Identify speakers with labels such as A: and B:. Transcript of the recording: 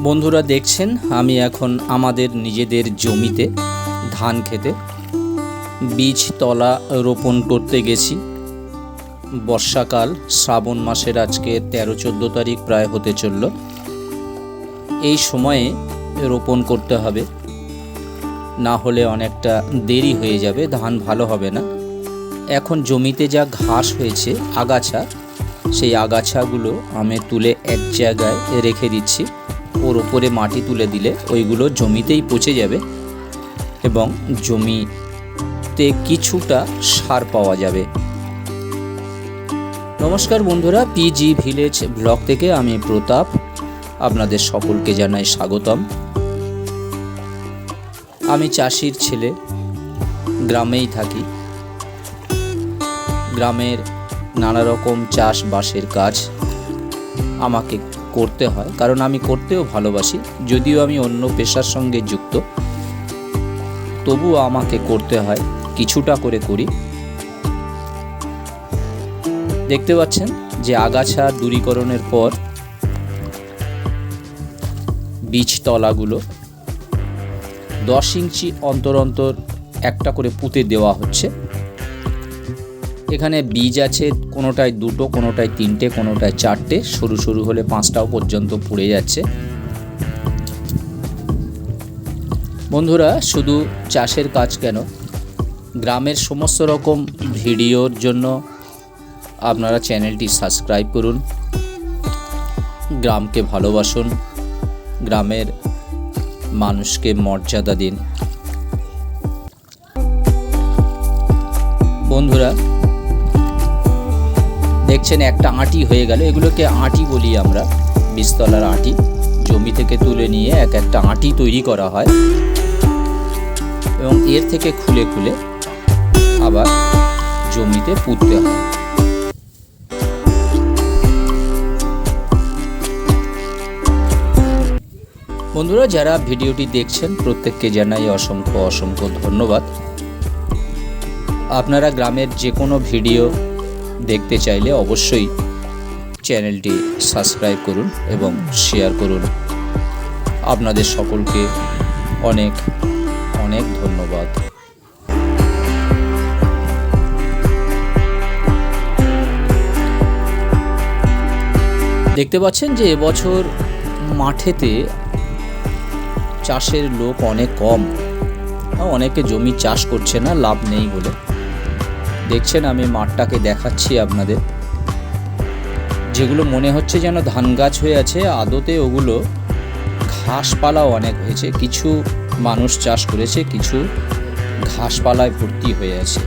A: বন্ধুরা দেখছেন, আমি এখন আমাদের নিজেদের জমিতে ধান খেতে। বীজ তলা রোপণ করতে গেছি। বর্ষাকাল, শ্রাবণ মাসের আজকে তেরো চোদ্দ তারিখ প্রায় হতে চলল। এই সময়ে রোপণ করতে হবে। না হলে অনেকটা দেরি হয়ে যাবে, ধান ভালো হবে না। এখন জমিতে যা ঘাস হয়েছে, আগাছা, সেই আগাছাগুলো আমি তুলে এক জায়গায় রেখে দিচ্ছি। ওর ওপরে মাটি তুলে দিলে ওইগুলো জমিতেই পচে যাবে এবং জমিতে কিছুটা সার পাওয়া যাবে। নমস্কার বন্ধুরা, পিজি ভিলেজ ব্লগ থেকে আমি প্রতাপ, আপনাদের সকলকে জানাই স্বাগতম। আমি চাষির ছেলে, গ্রামেই থাকি। গ্রামের নানা রকম চাষবাসের কাজ আমাকে করতে হয়, কারণ আমি করতেও ভালোবাসি, যদিও আমি অন্য পেশার সঙ্গে যুক্ত। তবুও আমাকে করতে হয়, কিছুটা করে করি। দেখতে পাচ্ছেন যে আগাছা দূরীকরণের পর বীজতলাগুলো দশ ইঞ্চি অন্তর অন্তর একটা করে পুঁতে দেওয়া হচ্ছে। এখানে বীজ আছে, কোনোটায় দুটো, কোনোটায় তিনটে, কোনোটায় চারটে। সরু সরু হলে পাঁচটাও পর্যন্ত পড়ে যাচ্ছে। বন্ধুরা, শুধু চাষের কাজ কেন? গ্রামের সমস্ত রকম ভিডিওর জন্য আপনারা চ্যানেলটি সাবস্ক্রাইব করুন। গ্রামকে ভালোবাসুন। গ্রামের মানুষকে মর্যাদা দিন। বন্ধুরা দেখছেন একটা আঁটি হয়ে গেল, এগুলোকে আঁটি বলি আমরা। বীজতলার আঁটি, জমি থেকে তুলে নিয়ে এক একটা আঁটি তৈরি করা হয়। এবং এর থেকে খুলে খুলে আবার জমিতে পুঁততে হয়। বন্ধুরা, যারা ভিডিওটি দেখছেন, প্রত্যেককে জানাই অসংখ্য অসংখ্য ধন্যবাদ। আপনারা গ্রামের যে কোনো ভিডিও দেখতে চাইলে অবশ্যই চ্যানেলটি সাবস্ক্রাইব করুন এবং শেয়ার করুন। আপনাদের সকলকে অনেক অনেক ধন্যবাদ। দেখতে পাচ্ছেন যে এবছর মাঠেতে চাষের লোক অনেক কম। অনেকে জমি চাষ করছে না, লাভ নেই বলে। দেখছেন, আমি মাঠটাকে দেখাচ্ছি আপনাদের। যেগুলো মনে হচ্ছে যেন ধান গাছ হয়ে আছে, আদতে ওগুলো ঘাসপালাও অনেক হয়েছে। কিছু মানুষ চাষ করেছে, কিছু ঘাসপালায় ভর্তি হয়ে আছে।